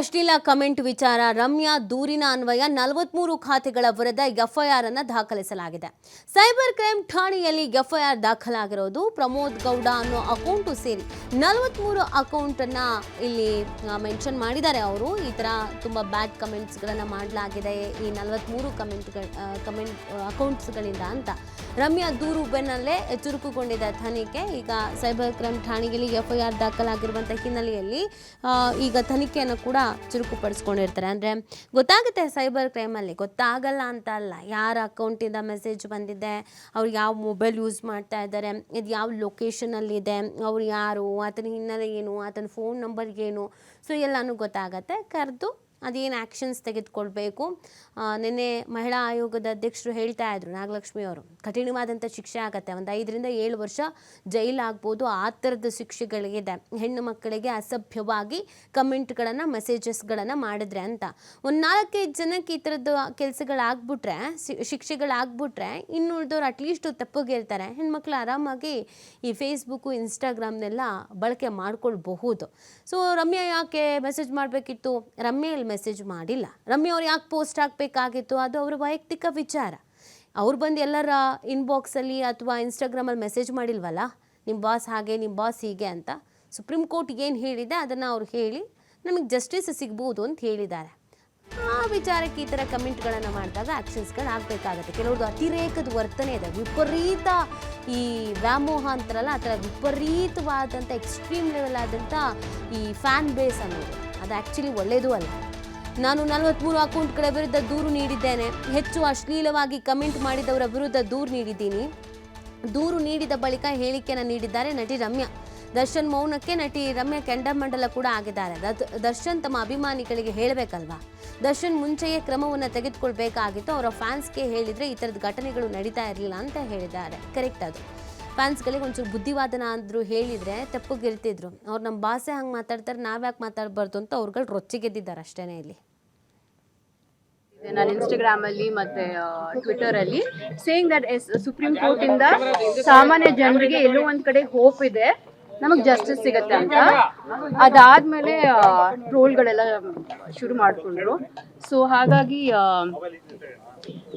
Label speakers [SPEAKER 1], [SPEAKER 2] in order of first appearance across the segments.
[SPEAKER 1] ಅಶ್ಲೀಲ ಕಮೆಂಟ್ ವಿಚಾರ, ರಮ್ಯಾ ದೂರಿನ ಅನ್ವಯ, ನಲವತ್ಮೂರು ಖಾತೆಗಳ ವಿರುದ್ಧ ಎಫ್ಐಆರ್ ಅನ್ನು ದಾಖಲಿಸಲಾಗಿದೆ. ಸೈಬರ್ ಕ್ರೈಮ್ ಠಾಣೆಯಲ್ಲಿ ಎಫ್ಐಆರ್ ದಾಖಲಾಗಿರೋದು ಪ್ರಮೋದ್ ಗೌಡ ಅನ್ನೋ ಅಕೌಂಟು ಸೇರಿ. ನಲವತ್ಮೂರು ಅಕೌಂಟ್ ಅನ್ನ ಇಲ್ಲಿ ಮೆನ್ಷನ್ ಮಾಡಿದ್ದಾರೆ ಅವರು. ಈ ತರ ತುಂಬಾ ಬ್ಯಾಡ್ ಕಮೆಂಟ್ಸ್ಗಳನ್ನು ಮಾಡಲಾಗಿದೆ ಈ ನಲವತ್ಮೂರು ಕಮೆಂಟ್ಗಳ ಕಮೆಂಟ್ ಅಕೌಂಟ್ಸ್ಗಳಿಂದ ಅಂತ. ರಮ್ಯಾ ದೂರು ಬೆನ್ನಲ್ಲೇ ಚುರುಕುಗೊಂಡಿದೆ ತನಿಖೆ. ಈಗ ಸೈಬರ್ ಕ್ರೈಮ್ ಠಾಣೆಯಲ್ಲಿ ಎಫ್ಐಆರ್ ದಾಖಲಾಗಿರುವಂಥ ಹಿನ್ನೆಲೆಯಲ್ಲಿ ಈಗ ತನಿಖೆಯನ್ನು ಕೂಡ ಚುರುಕುಪಡಿಸ್ಕೊಂಡಿರ್ತಾರೆ. ಅಂದರೆ ಗೊತ್ತಾಗುತ್ತೆ ಸೈಬರ್ ಕ್ರೈಮಲ್ಲಿ ಗೊತ್ತಾಗಲ್ಲ ಅಂತ ಅಲ್ಲ. ಯಾರ ಅಕೌಂಟಿಂದ ಮೆಸೇಜ್ ಬಂದಿದೆ, ಅವ್ರು ಯಾವ ಮೊಬೈಲ್ ಯೂಸ್ ಮಾಡ್ತಾ ಇದ್ದಾರೆ, ಇದು ಯಾವ ಲೊಕೇಶನಲ್ಲಿದೆ ಅವ್ರು ಯಾರು, ಆತನ ಹಿನ್ನೆಲೆ ಏನು, ಆತನ ಫೋನ್ ನಂಬರ್ ಏನು. ಸೊ ಎಲ್ಲನೂ ಗೊತ್ತಾಗತ್ತೆ, ಕರೆದು ಅದೇನು ಆ್ಯಕ್ಷನ್ಸ್ ತೆಗೆದುಕೊಳ್ಬೇಕು? ನಿನ್ನೆ ಮಹಿಳಾ ಆಯೋಗದ ಅಧ್ಯಕ್ಷರು ಹೇಳ್ತಾ ಇದ್ರು ನಾಗಲಕ್ಷ್ಮಿ ಅವರು ಕಠಿಣವಾದಂಥ ಶಿಕ್ಷೆ ಆಗತ್ತೆ, ಒಂದು ಐದರಿಂದ ಏಳು ವರ್ಷ ಜೈಲಾಗ್ಬೋದು ಆ ಥರದ ಶಿಕ್ಷೆಗಳಿಗಿದೆ. ಹೆಣ್ಣು ಮಕ್ಕಳಿಗೆ ಅಸಭ್ಯವಾಗಿ ಕಮೆಂಟ್ಗಳನ್ನು, ಮೆಸೇಜಸ್ಗಳನ್ನು ಮಾಡಿದ್ರೆ ಅಂತ. ಒಂದು ನಾಲ್ಕೈದು ಜನಕ್ಕೆ ಈ ಥರದ್ದು ಕೆಲಸಗಳಾಗ್ಬಿಟ್ರೆ ಶಿಕ್ಷೆಗಳಾಗ್ಬಿಟ್ರೆ ಇನ್ನು ಉಳಿದವ್ರು ಅಟ್ಲೀಸ್ಟ್ ತಪ್ಪಗಿರ್ತಾರೆ ಹೆಣ್ಮಕ್ಳು ಆರಾಮಾಗಿ ಈ ಫೇಸ್ಬುಕ್ಕು ಇನ್ಸ್ಟಾಗ್ರಾಮ್ನೆಲ್ಲ ಬಳಕೆ ಮಾಡ್ಕೊಳ್ಬಹುದು. ಸೊ ರಮ್ಯಾ ಯಾಕೆ ಮೆಸೇಜ್ ಮಾಡಬೇಕಿತ್ತು? ರಮ್ಯಾ ಇಲ್ಲಿ ಮೆಸೇಜ್ ಮಾಡಿಲ್ಲ. ರಮ್ಯ ಅವ್ರು ಯಾಕೆ ಪೋಸ್ಟ್ ಹಾಕಬೇಕಾಗಿತ್ತು? ಅದು ಅವರ ವೈಯಕ್ತಿಕ ವಿಚಾರ. ಅವ್ರು ಬಂದು ಎಲ್ಲರ ಇನ್ಬಾಕ್ಸಲ್ಲಿ ಅಥವಾ ಇನ್ಸ್ಟಾಗ್ರಾಮಲ್ಲಿ ಮೆಸೇಜ್ ಮಾಡಿಲ್ವಲ್ಲ? ನಿಮ್ಮ ಬಾಸ್ ಹಾಗೆ ನಿಮ್ಮ ಬಾಸ್ ಹೀಗೆ ಅಂತ ಸುಪ್ರೀಂ ಕೋರ್ಟ್ ಏನು ಹೇಳಿದೆ ಅದನ್ನು ಅವ್ರು ಹೇಳಿ ನಮಗೆ ಜಸ್ಟಿಸ್ ಸಿಗ್ಬೋದು ಅಂತ ಹೇಳಿದ್ದಾರೆ. ಆ ವಿಚಾರಕ್ಕೆ ಈ ಥರ ಕಮೆಂಟ್ಗಳನ್ನು ಮಾಡಿದಾಗ ಆ್ಯಕ್ಷನ್ಸ್ಗಳು ಆಗಬೇಕಾಗತ್ತೆ. ಕೆಲವ್ರದ್ದು ಅತಿರೇಕದ ವರ್ತನೆ ಇದೆ. ವಿಪರೀತ ಈ ವ್ಯಾಮೋಹ ಅಂತಾರಲ್ಲ, ಆ ಥರ ವಿಪರೀತವಾದಂಥ ಎಕ್ಸ್ಟ್ರೀಮ್ ಲೆವೆಲ್ ಆದಂಥ ಈ ಫ್ಯಾನ್ ಬೇಸ್ ಅನ್ನೋದು. ಅದು ಆ್ಯಕ್ಚುಲಿ ಒಳ್ಳೆಯದು ಅಲ್ಲ. ನಾನು ನಲವತ್ತ್ಮೂರು ಅಕೌಂಟ್ಗಳ ವಿರುದ್ಧ ದೂರು ನೀಡಿದ್ದೇನೆ. ಹೆಚ್ಚು ಅಶ್ಲೀಲವಾಗಿ ಕಮೆಂಟ್ ಮಾಡಿದವರ ವಿರುದ್ಧ ದೂರು ನೀಡಿದ್ದೀನಿ. ದೂರು ನೀಡಿದ ಬಳಿಕ ಹೇಳಿಕೆಯನ್ನು ನೀಡಿದ್ದಾರೆ ನಟಿ ರಮ್ಯಾ. ದರ್ಶನ್ ಮೌನಕ್ಕೆ ನಟಿ ರಮ್ಯಾ ಕೆಂಡಮಂಡಲ ಕೂಡ ಆಗಿದ್ದಾರೆ. ದರ್ಶನ್ ತಮ್ಮ ಅಭಿಮಾನಿಗಳಿಗೆ ಹೇಳಬೇಕಲ್ವಾ? ದರ್ಶನ್ ಮುಂಚೆಯೇ ಕ್ರಮವನ್ನು ತೆಗೆದುಕೊಳ್ಬೇಕಾಗಿತ್ತು. ಅವರ ಫ್ಯಾನ್ಸ್ಗೆ ಹೇಳಿದರೆ ಈ ಥರದ ಘಟನೆಗಳು ನಡೀತಾ ಇರಲಿಲ್ಲ ಅಂತ ಹೇಳಿದ್ದಾರೆ. ಕರೆಕ್ಟ್ ಅದು. ಫ್ಯಾನ್ಸ್ಗಳಿಗೆ ಒಂಚೂರು ಬುದ್ಧಿವಾದನ ಅಂದ್ರು ಹೇಳಿದರೆ ತಪ್ಪಗಿರ್ತಿದ್ರು ಅವ್ರು ನಮ್ಮ ಭಾಷೆ ಹಂಗೆ ಮಾತಾಡ್ತಾರೆ ನಾವ್ಯಾಕೆ ಮಾತಾಡಬಾರ್ದು ಅಂತ ಅವ್ರುಗಳು ರೊಚ್ಚಿಗೆದ್ದಿದ್ದಾರೆ ಅಷ್ಟೇ ಇಲ್ಲಿ.
[SPEAKER 2] ನಾನು ಇನ್ಸ್ಟಾಗ್ರಾಮ್ ಅಲ್ಲಿ ಮತ್ತೆ ಟ್ವಿಟರ್ ಅಲ್ಲಿ saying that as supreme court ಇಂದ ಸಾಮಾನ್ಯ ಜನರಿಗೆ ಎಲ್ಲೋ ಒಂದ್ ಕಡೆ ಹೋಪ್ ಇದೆ, ನಮಗ್ ಜಸ್ಟಿಸ್ ಸಿಗತ್ತೆ ಅಂತ. ಅದಾದ್ಮೇಲೆ ಟ್ರೋಲ್ಗಳೆಲ್ಲ ಶುರು ಮಾಡ್ಕೊಂಡ್ರು. ಸೊ ಹಾಗಾಗಿ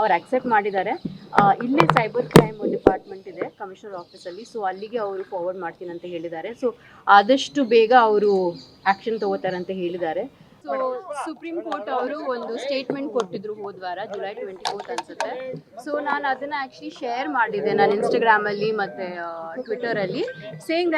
[SPEAKER 2] ಅವ್ರು ಅಕ್ಸೆಪ್ಟ್ ಮಾಡಿದ್ದಾರೆ. ಇಲ್ಲಿ ಸೈಬರ್ ಕ್ರೈಮ್ ಡಿಪಾರ್ಟ್ಮೆಂಟ್ ಇದೆ ಕಮಿಷನರ್ ಆಫೀಸಲ್ಲಿ ಸೊ ಅಲ್ಲಿಗೆ ಅವರು ಫಾರ್ವರ್ಡ್ ಮಾಡ್ತೀನಿ ಅಂತ ಹೇಳಿದ್ದಾರೆ. ಸೊ ಆದಷ್ಟು ಬೇಗ ಅವರು ಆ್ಯಕ್ಷನ್ ತಗೋತಾರೆ ಅಂತ ಹೇಳಿದ್ದಾರೆ. ಸೊ ಸುಪ್ರೀಂ ಕೋರ್ಟ್ ಅವರು ಒಂದು ಸ್ಟೇಟ್ಮೆಂಟ್ ಕೊಟ್ಟಿದ್ರು ಹೋದ್ವಾರ ಜುಲೈ ಟ್ವೆಂಟಿ ಫೋರ್ತ್ ಅನ್ಸುತ್ತೆ. ಸೊ ನಾನು ಅದನ್ನ ಆಕ್ಚುಲಿ ಶೇರ್ ಮಾಡಿದ್ದೆ. ನಾನು ಮತ್ತೆ ಟ್ವಿಟರ್ ಅಲ್ಲಿ. ಸೇಯಿಂಗ್